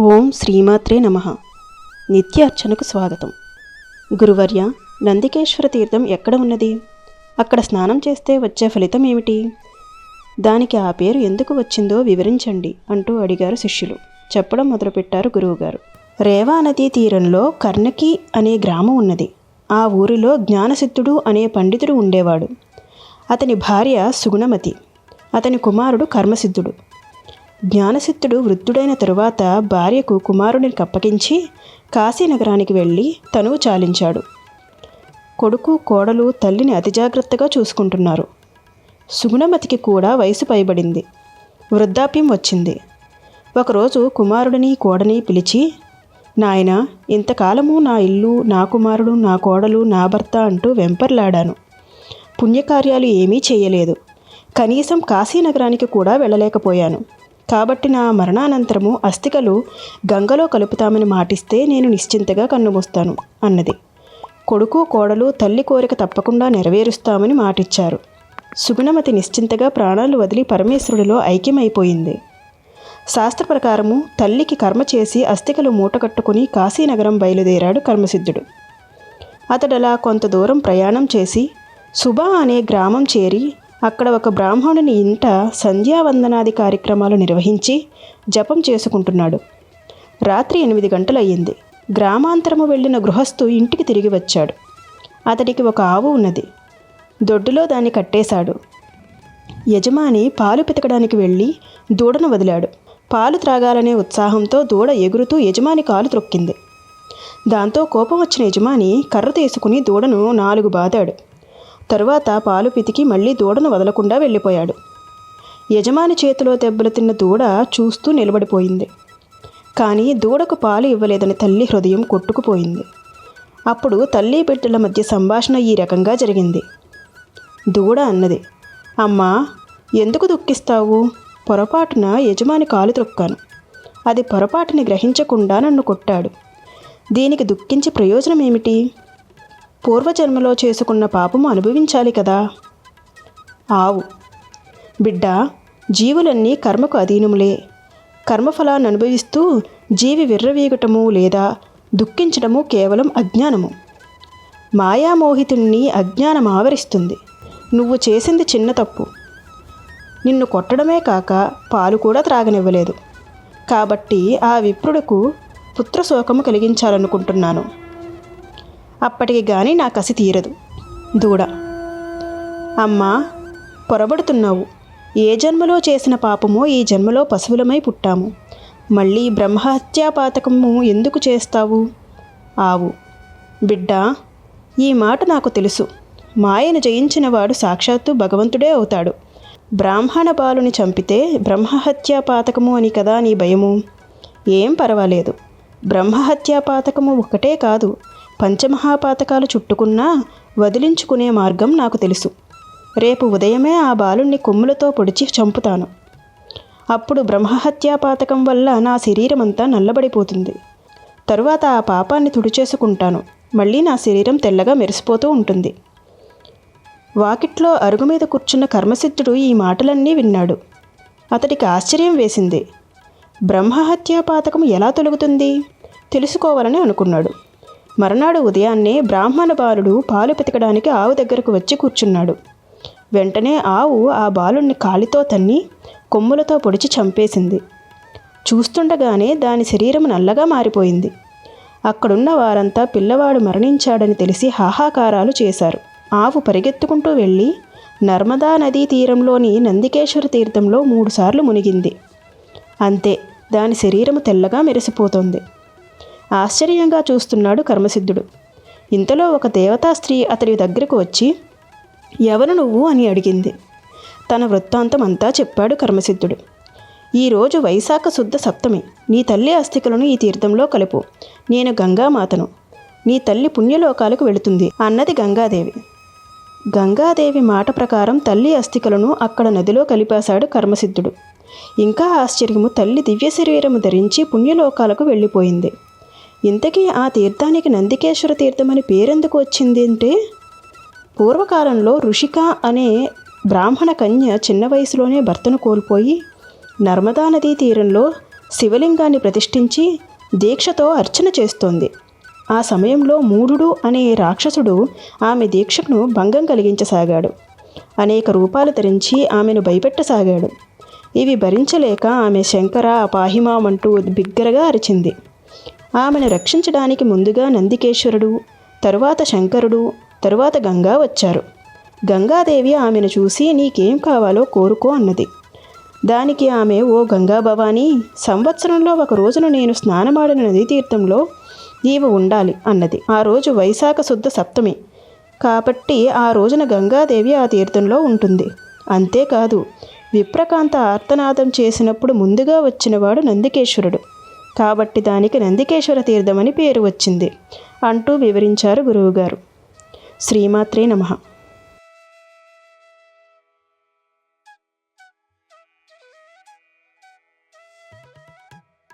ఓం శ్రీమాత్రే నమ. నిత్య అర్చనకు స్వాగతం. గురువర్య నందికేశ్వర తీర్థం ఎక్కడ ఉన్నది? అక్కడ స్నానం చేస్తే వచ్చే ఫలితం ఏమిటి? దానికి ఆ పేరు ఎందుకు వచ్చిందో వివరించండి అంటూ అడిగారు శిష్యులు. చెప్పడం మొదలుపెట్టారు గురువుగారు. రేవా నదీ తీరంలో కర్ణకి అనే గ్రామం ఉన్నది. ఆ ఊరిలో జ్ఞానసిద్ధుడు అనే పండితుడు ఉండేవాడు. అతని భార్య సుగుణమతి. అతని కుమారుడు కర్మసిద్ధుడు. జ్ఞానసిద్ధుడు వృద్ధుడైన తరువాత భార్యకు కుమారుడిని కప్పగించి కాశీనగరానికి వెళ్ళి తనువు చాలించాడు. కొడుకు కోడలు తల్లిని అతి జాగ్రత్తగా చూసుకుంటున్నారు. సుగుణమతికి కూడా వయసు పైబడింది. వృద్ధాప్యం వచ్చింది. ఒకరోజు కుమారుడిని కోడని పిలిచి నాయన ఇంతకాలము నా ఇల్లు నా కుమారుడు నా కోడలు నా భర్త అంటూ వెంపర్లాడాను. పుణ్యకార్యాలు ఏమీ చేయలేదు. కనీసం కాశీనగరానికి కూడా వెళ్ళలేకపోయాను. కాబట్టి నా మరణానంతరము అస్థికలు గంగలో కలుపుతామని మాటిస్తే నేను నిశ్చింతగా కన్నుమూస్తాను అన్నది. కొడుకు కోడలు తల్లి కోరిక తప్పకుండా నెరవేరుస్తామని మాటిచ్చారు. సుగుణమతి నిశ్చింతగా ప్రాణాలు వదిలి పరమేశ్వరుడిలో ఐక్యమైపోయింది. శాస్త్ర ప్రకారము తల్లికి కర్మ చేసి అస్థికలు మూటకట్టుకుని కాశీనగరం బయలుదేరాడు కర్మసిద్ధుడు. అతడలా కొంత దూరం ప్రయాణం చేసి సుభ అనే గ్రామం చేరి అక్కడ ఒక బ్రాహ్మణుని ఇంట సంధ్యావందనాది కార్యక్రమాలు నిర్వహించి జపం చేసుకుంటున్నాడు. రాత్రి ఎనిమిది గంటలయ్యింది. గ్రామాంతరము వెళ్ళిన గృహస్థు ఇంటికి తిరిగి వచ్చాడు. అతడికి ఒక ఆవు ఉన్నది. దొడ్డులో దాన్ని కట్టేశాడు. యజమాని పాలు పితకడానికి వెళ్ళి దూడను వదిలాడు. పాలు త్రాగాలనే ఉత్సాహంతో దూడ ఎగురుతూ యజమాని కాలు త్రొక్కింది. దాంతో కోపం వచ్చిన యజమాని కర్ర తీసుకుని దూడను నాలుగు బాదాడు. తరువాత పాలు పితికి మళ్ళీ దూడను వదలకుండా వెళ్ళిపోయాడు. యజమాని చేతిలో దెబ్బలు తిన్న దూడ చూస్తూ నిలబడిపోయింది. కానీ దూడకు పాలు ఇవ్వలేదని తల్లి హృదయం కొట్టుకుపోయింది. అప్పుడు తల్లి బిడ్డల మధ్య సంభాషణ ఈ రకంగా జరిగింది. దూడ అన్నది అమ్మా ఎందుకు దుఃఖిస్తావు? పొరపాటున యజమాని కాలు త్రొక్కాను. అది పొరపాటుని గ్రహించకుండా నన్ను కొట్టాడు. దీనికి దుఃఖించే ప్రయోజనం ఏమిటి పూర్వజన్మలో చేసుకున్న పాపము అనుభవించాలి కదా? ఆవు. బిడ్డ జీవులన్నీ కర్మకు అధీనములే. కర్మఫలాన్ని అనుభవిస్తూ జీవి విర్రవీగటము లేదా దుఃఖించడము కేవలం అజ్ఞానము. మాయామోహితుణ్ణి అజ్ఞానం ఆవరిస్తుంది. నువ్వు చేసింది చిన్న తప్పు. నిన్ను కొట్టడమే కాక పాలు కూడా త్రాగనివ్వలేదు. కాబట్టి ఆ విప్రుడుకు పుత్రశోకము కలిగించాలనుకుంటున్నాను. అప్పటికి కానీ నా కసి తీరదు. దూడ. అమ్మా పొరబడుతున్నావు. ఏ జన్మలో చేసిన పాపమో ఈ జన్మలో పశువులమై పుట్టాము. మళ్ళీ బ్రహ్మహత్యాపాతకము ఎందుకు చేస్తావు? ఆవు. బిడ్డ ఈ మాట నాకు తెలుసు. మాయను జయించినవాడు సాక్షాత్తు భగవంతుడే అవుతాడు. బ్రాహ్మణ బాలుని చంపితే బ్రహ్మహత్యాపాతకము అని కదా నీ భయము? ఏం పర్వాలేదు. బ్రహ్మహత్యాపాతకము ఒకటే కాదు. పంచమహాపాతకాలు చుట్టుకున్నా వదిలించుకునే మార్గం నాకు తెలుసు. రేపు ఉదయమే ఆ బాలుణ్ణి కొమ్ములతో పొడిచి చంపుతాను. అప్పుడు బ్రహ్మహత్యాపాతకం వల్ల నా శరీరమంతా నల్లబడిపోతుంది. తరువాత ఆ పాపాన్ని తుడిచేసుకుంటాను. మళ్ళీ నా శరీరం తెల్లగా మెరిసిపోతూ ఉంటుంది. వాకిట్లో అరుగు మీద కూర్చున్న కర్మసిద్ధుడు ఈ మాటలన్నీ విన్నాడు. అతడికి ఆశ్చర్యం వేసింది. బ్రహ్మహత్యాపాతకం ఎలా తొలుగుతుంది? తెలుసుకోవాలని అనుకున్నాడు. మరునాడు ఉదయాన్నే బ్రాహ్మణ బాలుడు పాలు పితకడానికి ఆవు దగ్గరకు వచ్చి కూర్చున్నాడు. వెంటనే ఆవు ఆ బాలుణ్ణి కాలితో తన్ని కొమ్ములతో పొడిచి చంపేసింది. చూస్తుండగానే దాని శరీరం నల్లగా మారిపోయింది. అక్కడున్న వారంతా పిల్లవాడు మరణించాడని తెలిసి హాహాకారాలు చేశారు. ఆవు పరిగెత్తుకుంటూ వెళ్ళి నర్మదా నదీ తీరంలోని నందికేశ్వర తీర్థంలో మూడుసార్లు మునిగింది. అంతే దాని శరీరము తెల్లగా మెరిసిపోతోంది. ఆశ్చర్యంగా చూస్తున్నాడు కర్మసిద్ధుడు. ఇంతలో ఒక దేవతా స్త్రీ అతడి దగ్గరకు వచ్చి ఎవరు నువ్వు? అని అడిగింది. తన వృత్తాంతం అంతా చెప్పాడు కర్మసిద్ధుడు. ఈరోజు వైశాఖ శుద్ధ సప్తమి. నీ తల్లి అస్థికలను ఈ తీర్థంలో కలుపు. నేను గంగామాతను. నీ తల్లి పుణ్యలోకాలకు వెళుతుంది అన్నది గంగాదేవి. గంగాదేవి మాట ప్రకారం తల్లి అస్థికలను అక్కడ నదిలో కలిపేశాడు కర్మసిద్ధుడు. ఇంకా ఆశ్చర్యము తల్లి దివ్య శరీరము ధరించి పుణ్యలోకాలకు వెళ్ళిపోయింది. ఇంతకీ ఆ తీర్థానికి నందికేశ్వర తీర్థం అని పేరెందుకు వచ్చింది అంటే? పూర్వకాలంలో ఋషిక అనే బ్రాహ్మణ కన్య చిన్న వయసులోనే భర్తను కోల్పోయి నర్మదా నదీ తీరంలో శివలింగాన్ని ప్రతిష్ఠించి దీక్షతో అర్చన చేస్తోంది. ఆ సమయంలో మూఢుడు అనే రాక్షసుడు ఆమె దీక్షను భంగం కలిగించసాగాడు. అనేక రూపాలు ధరించి ఆమెను భయపెట్టసాగాడు. ఇవి భరించలేక ఆమె శంకర పాహిమామంటూ బిగ్గరగా అరిచింది. ఆమెను రక్షించడానికి ముందుగా నందికేశ్వరుడు తరువాత శంకరుడు తరువాత గంగా వచ్చారు. గంగాదేవి ఆమెను చూసి నీకేం కావాలో కోరుకో అన్నది. దానికి ఆమె ఓ గంగా భవానీ సంవత్సరంలో ఒక రోజున నేను స్నానమాడిన నదీ తీర్థంలో నీవు ఉండాలి అన్నది. ఆ రోజు వైశాఖ శుద్ధ సప్తమి. కాబట్టి ఆ రోజున గంగాదేవి ఆ తీర్థంలో ఉంటుంది. అంతేకాదు విప్రకాంత ఆర్తనాదం చేసినప్పుడు ముందుగా వచ్చినవాడు నందికేశ్వరుడు. కాబట్టి దానికి నందికేశ్వర తీర్థమని పేరు వచ్చింది అంటూ వివరించారు గురువుగారు. శ్రీమాత్రే నమః.